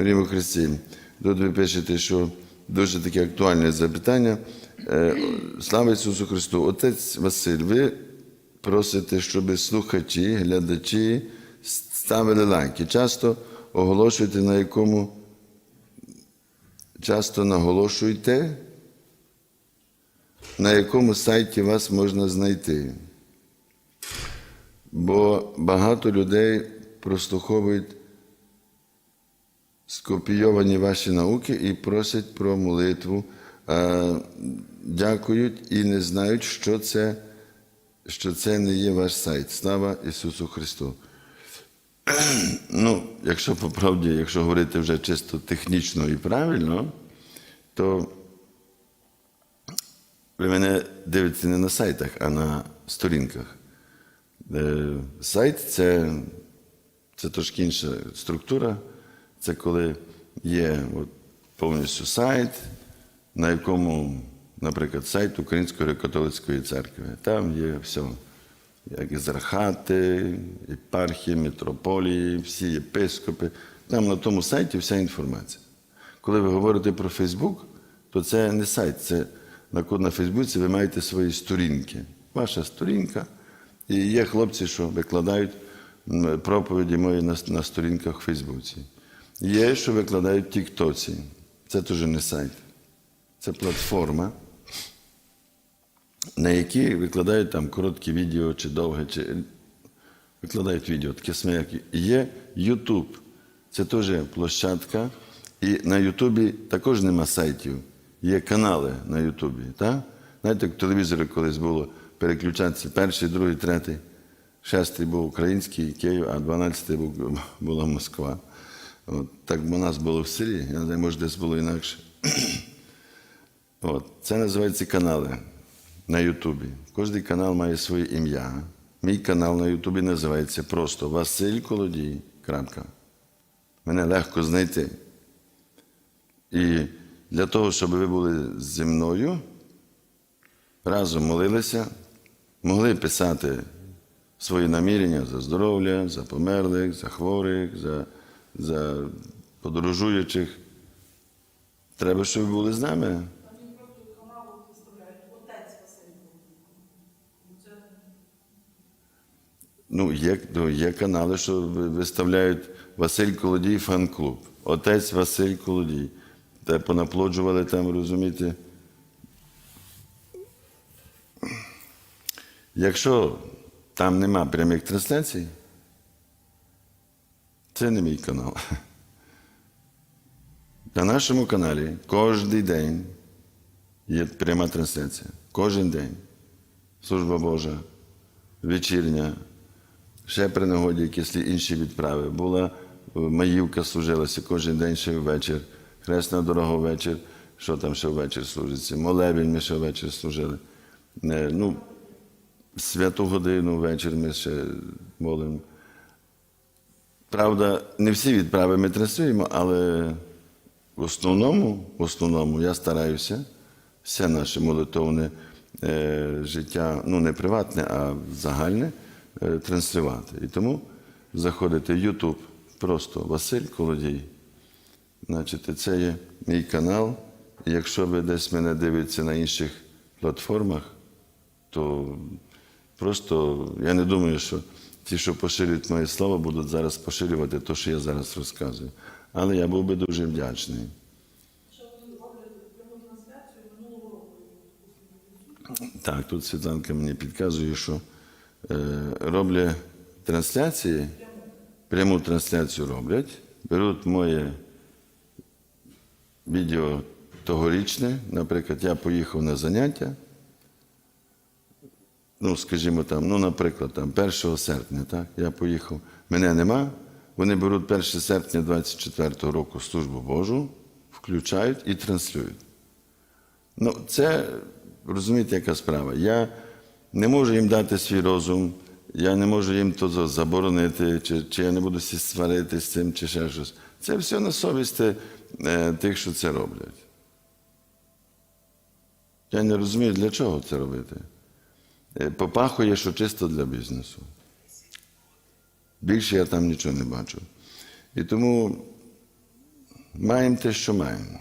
Рівно Христі. Тут ви пишете, що дуже таке актуальне запитання. Е, Слава Ісусу Христу! Отець Василь, ви просите, щоб слухачі, глядачі ставили лайки. Часто оголошуєте, на якому часто наголошуйте, на якому сайті вас можна знайти. Бо багато людей прослуховують скопійовані ваші науки і просять про молитву, дякують і не знають, що це, що це не є ваш сайт. Слава Ісусу Христу. Ну, якщо по правді, якщо говорити вже чисто технічно і правильно, то ви мене дивитеся не на сайтах, а на сторінках. Е, Сайт це, це трошки інша структура. Це коли є от, повністю сайт, на якому, наприклад, сайт Української католицької церкви. Там є все. Як ізархати, єпархії, митрополії, всі єпископи. Там на тому сайті вся інформація. Коли ви говорите про Фейсбук, то це не сайт, це на, Фейсбуці ви маєте свої сторінки. Ваша сторінка. І є хлопці, що викладають проповіді мої на, на сторінках в Фейсбуці. Є, що викладають Тіктоці. Це теж не сайт. Це платформа, на якій викладають там короткі відео чи довге, чи викладають відео, таке саме, є YouTube. Це теж площадка. І на Ютубі також нема сайтів. Є канали на Ютубі. Так? Знаєте, як телевізори колись було переключатися перший, другий, третій. Шестий був український Київ, а дванадцятий був, була Москва. От, так у нас було в селі, я не знаю, може десь було інакше. От, це називається канали на Ютубі. Кожний канал має своє ім'я. Мій канал на Ютубі називається просто Василь Колодій. Крапка. Мене легко знайти. І для того, щоб ви були зі мною, разом молилися, могли писати свої намірення за здоров'я, за померлих, за хворих, за, за подорожуючих. Треба, щоб ви були з нами. Ну, є, ну, є канали, що виставляють Василь Колодій фан-клуб. Отець Василь Колодій. Те понаплоджували там, розумієте. Якщо там нема прямих трансляцій, це не мій канал. На нашому каналі кожен день є пряма трансляція. Кожен день. Служба Божа, вечірня, ще при нагоді якісь інші відправи. Була е, Маївка служилася кожен день ще ввечір. Хресна дорога ввечір. Що там ще ввечір служиться? Молебень ми ще ввечір служили. Е, Ну, святу годину ввечір ми ще молимо. Правда, не всі відправи ми транслюємо, але в основному, в основному я стараюся все наше молитовне е, життя, ну не приватне, а загальне, е, транслювати. І тому заходите в YouTube, просто Василь Колодій. Значить, це є мій канал. І якщо ви десь мене дивитеся на інших платформах, то просто я не думаю, що ті, що поширюють моє слово, будуть зараз поширювати те, що я зараз розказую. Але я був би дуже вдячний. Так, тут Світланка мені підказує, що е, роблять трансляції, пряму трансляцію роблять, беруть моє відео тогорічне. Наприклад, я поїхав на заняття. Ну, скажімо там, ну, наприклад, там 1 серпня, так, я поїхав, мене нема. Вони беруть 1 серпня 24-го року службу Божу, включають і транслюють. Ну, це розумієте, яка справа. Я не можу їм дати свій розум, я не можу їм то заборонити, чи, чи я не буду сварити з цим, чи ще щось. Це все на совісті е, тих, що це роблять. Я не розумію, для чого це робити. Е, Попахує, що чисто для бізнесу. Більше я там нічого не бачу. І тому маємо те, що маємо.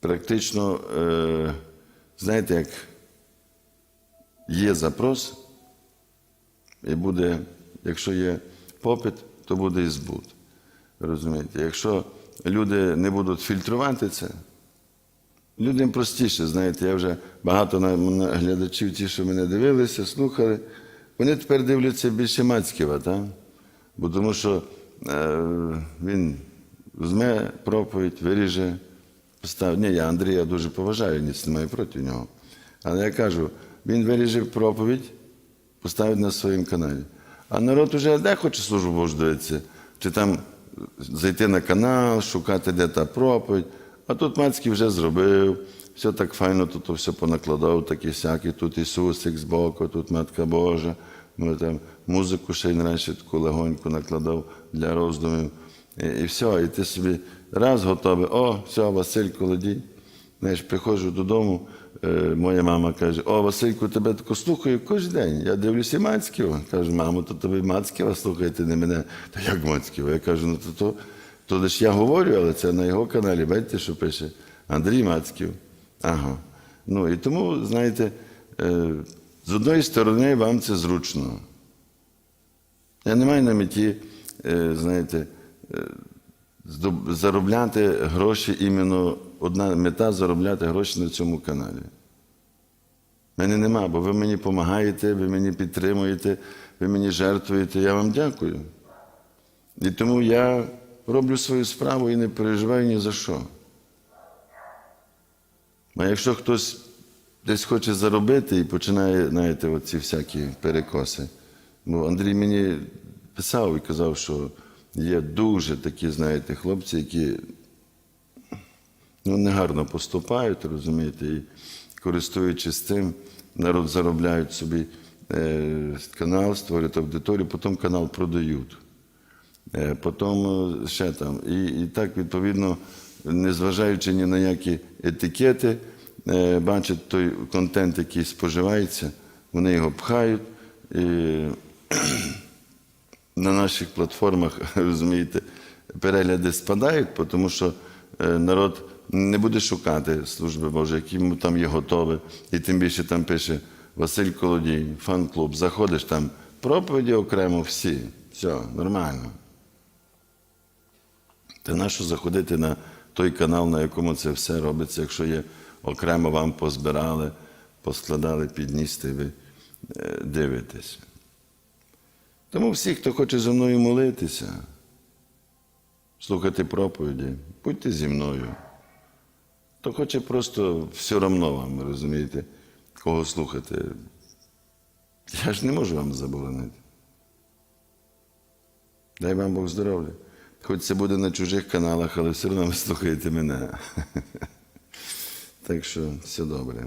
Практично, е, знаєте, як є запрос, і буде, якщо є попит, то буде і збут. Розумієте? Якщо люди не будуть фільтрувати це, людям простіше, знаєте, я вже багато на, глядачів, ті, що мене дивилися, слухали, вони тепер дивляться більше Мацьківа, так? Бо тому що е, він візьме проповідь, виріже, поставить. Ні, я Андрія дуже поважаю, ніц не маю проти нього. Але я кажу, він виріже проповідь, поставить на своєму каналі. А народ уже де хоче службу Божу дивитися, чи там зайти на канал, шукати, де та проповідь. А тут Мацький вже зробив, все так файно, тут все понакладав, такі всякі, тут Ісусик збоку, тут Матка Божа. Ми там музику ще й раніше таку легоньку накладав для роздумів. І, і все, і ти собі раз готовий, о, все, Василь Колодій. Знаєш, приходжу додому, е, моя мама каже: О, Васильку, тебе тако слухаю кожен день. Я дивлюся Мацьківа. Кажу, мамо, то ви Мацьківа слухаєте, не мене. Та як Мацьківа? Я кажу, ну то, то, то лише я говорю, але це на його каналі, бачите, що пише Андрій Мацьків. Ага. Ну і тому, знаєте, е, з одної сторони вам це зручно. Я не маю на меті, е, знаєте, е, заробляти гроші іменно одна мета заробляти гроші на цьому каналі. Мене нема, бо ви мені допомагаєте, ви мені підтримуєте, ви мені жертвуєте. Я вам дякую. І тому я роблю свою справу і не переживаю ні за що. А якщо хтось десь хоче заробити і починає, знаєте, оці всякі перекоси. Бо Андрій мені писав і казав, що є дуже такі, знаєте, хлопці, які ну, негарно поступають, розумієте, і користуючись цим, народ заробляють собі е, канал, створюють аудиторію, потім канал продають. Е, Потім е, ще там. І, і так, відповідно, незважаючи ні на які етикети, е, бачать той контент, який споживається, вони його пхають. І на наших платформах, розумієте, перегляди спадають, тому що народ не буде шукати служби Божої, які йому там є готові. І тим більше там пише Василь Колодій, фан-клуб. Заходиш там, проповіді окремо всі. Все, нормально. Та нащо заходити на той канал, на якому це все робиться, якщо є окремо вам позбирали, поскладали підніс, і ви е, дивитесь. Тому всі, хто хоче зі мною молитися, слухати проповіді, будьте зі мною. Хто хоче просто все одно вам, розумієте, кого слухати. Я ж не можу вам заборонити. Дай вам Бог здоров'я. Хоч це буде на чужих каналах, але все одно ви слухаєте мене. Так що все добре.